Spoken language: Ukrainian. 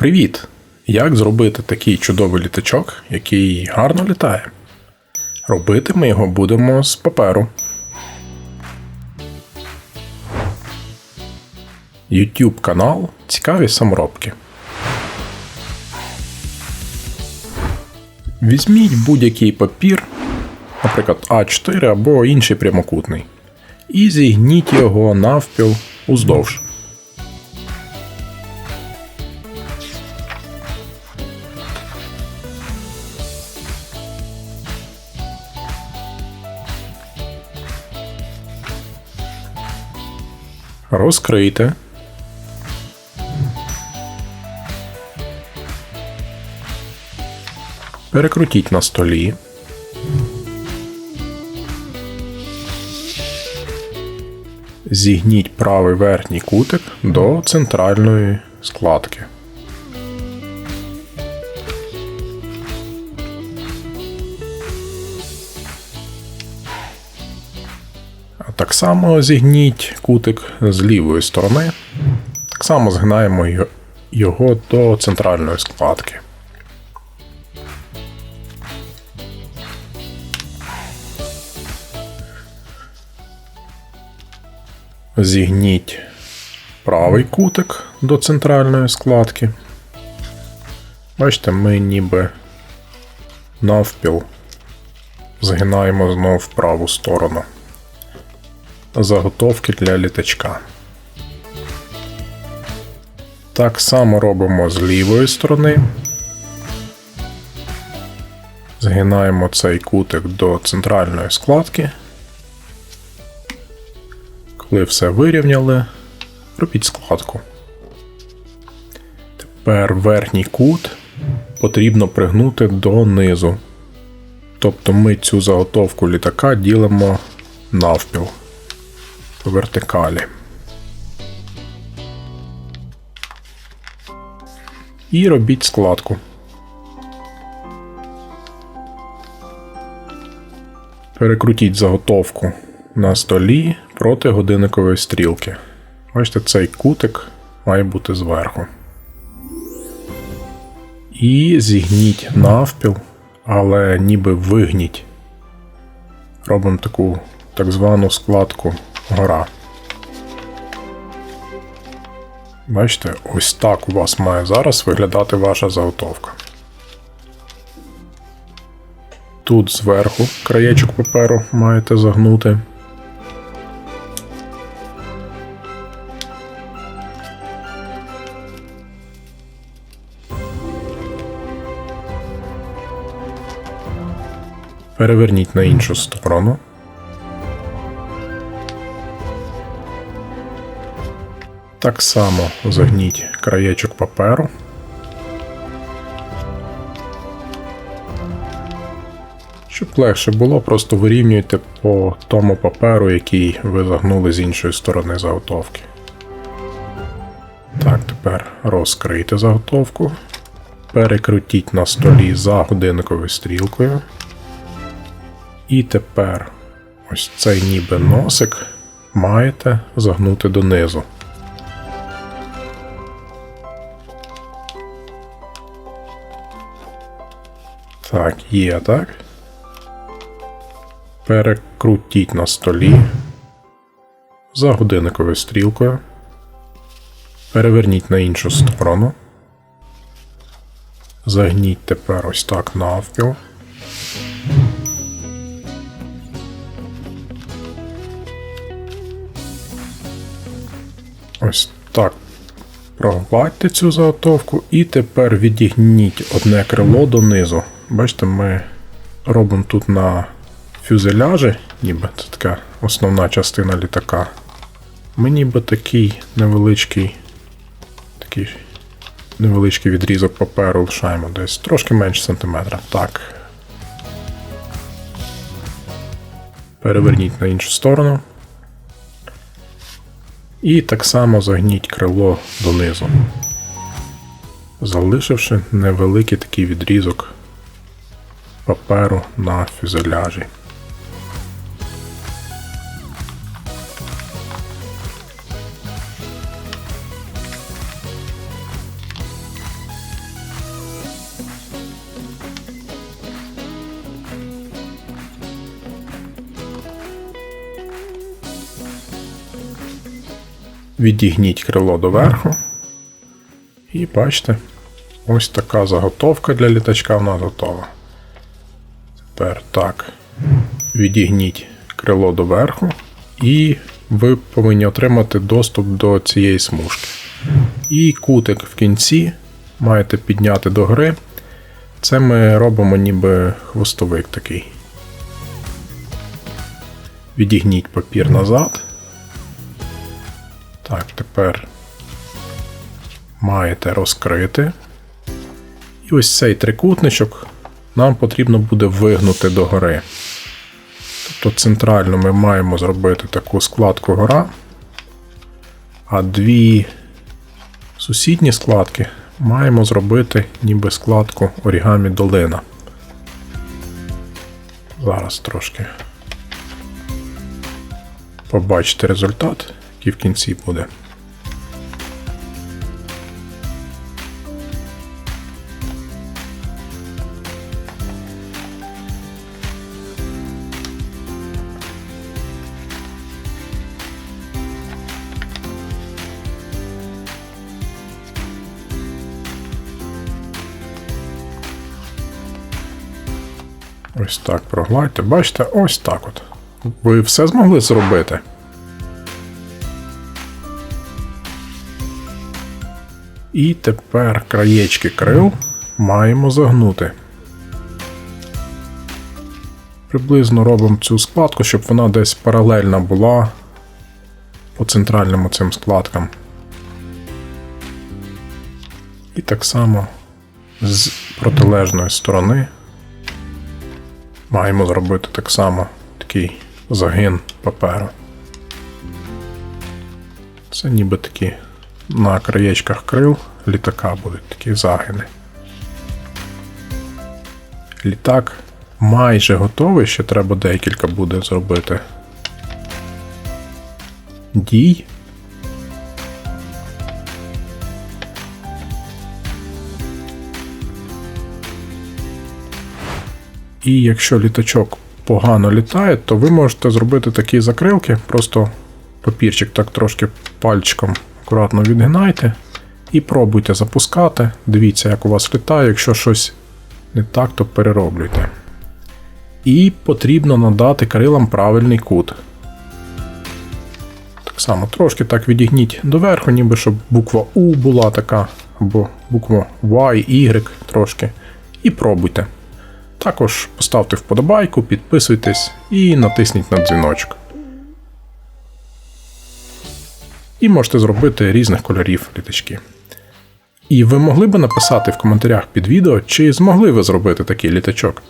Привіт! Як зробити такий чудовий літачок, який гарно літає? Робити ми його будемо з паперу. YouTube канал Цікаві саморобки. Візьміть будь-який папір, наприклад, А4 або інший прямокутний, і зігніть його навпіл уздовж. Розкрийте. Перекрутіть на столі. Зігніть правий верхній кутик до центральної складки. Так само зігніть кутик з лівої сторони. Так само згинаємо його- до центральної складки. Зігніть правий кутик до центральної складки. Бачите, ми ніби навпіл згинаємо знову в праву сторону. Заготовки для літачка. Так само робимо з лівої сторони. Згинаємо цей кутик до центральної складки. Коли все вирівняли, робіть складку. Тепер верхній кут потрібно пригнути до низу. Тобто ми цю заготовку літака ділимо навпіл вертикалі. І робіть складку. Перекрутіть заготовку на столі проти годинникової стрілки. Бачите, цей кутик має бути зверху. І зігніть навпіл, але ніби вигніть. Робимо таку так звану складку гора. Бачите, ось так у вас має зараз виглядати ваша заготовка. Тут зверху краєчок паперу маєте загнути. Переверніть на іншу сторону. Так само загніть краєчок паперу. Щоб легше було, просто вирівнюйте по тому паперу, який ви загнули з іншої сторони заготовки. Так, тепер розкрийте заготовку. Перекрутіть на столі за годинниковою стрілкою. І тепер ось цей ніби носик маєте загнути донизу. Так, є, так. Перекрутіть на столі за годинниковою стрілкою. Переверніть на іншу сторону. Загніть тепер ось так навпіл. Ось так. Прогладьте цю заготовку і тепер відігніть одне крило донизу. Бачите, ми робимо тут на фюзеляжі, ніби це така основна частина літака. Ми ніби такий невеличкий, такий невеличкий відрізок паперу лишаємо десь трошки менше сантиметра. Так. Переверніть на іншу сторону. І так само загніть крило донизу, залишивши невеликий такий відрізок паперу на фюзеляжі. Відігніть крило доверху. І бачите, ось така заготовка для літачка в нас готова. Тепер так. Відігніть крило доверху, і ви повинні отримати доступ до цієї смужки. І кутик в кінці маєте підняти до гри. Це ми робимо ніби хвостовик такий. Відігніть папір назад. Так, тепер маєте розкрити. І ось цей трикутничок нам потрібно буде вигнути догори. Тобто центрально ми маємо зробити таку складку гора, а дві сусідні складки маємо зробити ніби складку орігамі долина. Зараз трошки побачите результат, який в кінці буде. Ось так прогладьте. Бачите, ось так от. Ви все змогли зробити. І тепер краєчки крил маємо загнути. Приблизно робимо цю складку, щоб вона десь паралельна була по центральному цим складкам. І так само з протилежної сторони маємо зробити так само такий загин паперу. Це ніби такі на краєчках крил літака будуть такі загини. Літак майже готовий, ще треба декілька буде зробити. Дій. І якщо літачок погано літає, то ви можете зробити такі закрилки, просто папірчик так трошки пальчиком акуратно відгинайте і пробуйте запускати. Дивіться, як у вас літає, якщо щось не так, то перероблюйте. І потрібно надати крилам правильний кут. Так само трошки так відігніть доверху, ніби щоб буква У була така, або буква Y, Y трошки. І пробуйте. Також поставте вподобайку, підписуйтесь і натисніть на дзвіночок. І можете зробити різних кольорів літачки. І ви могли би написати в коментарях під відео, чи змогли ви зробити такий літачок.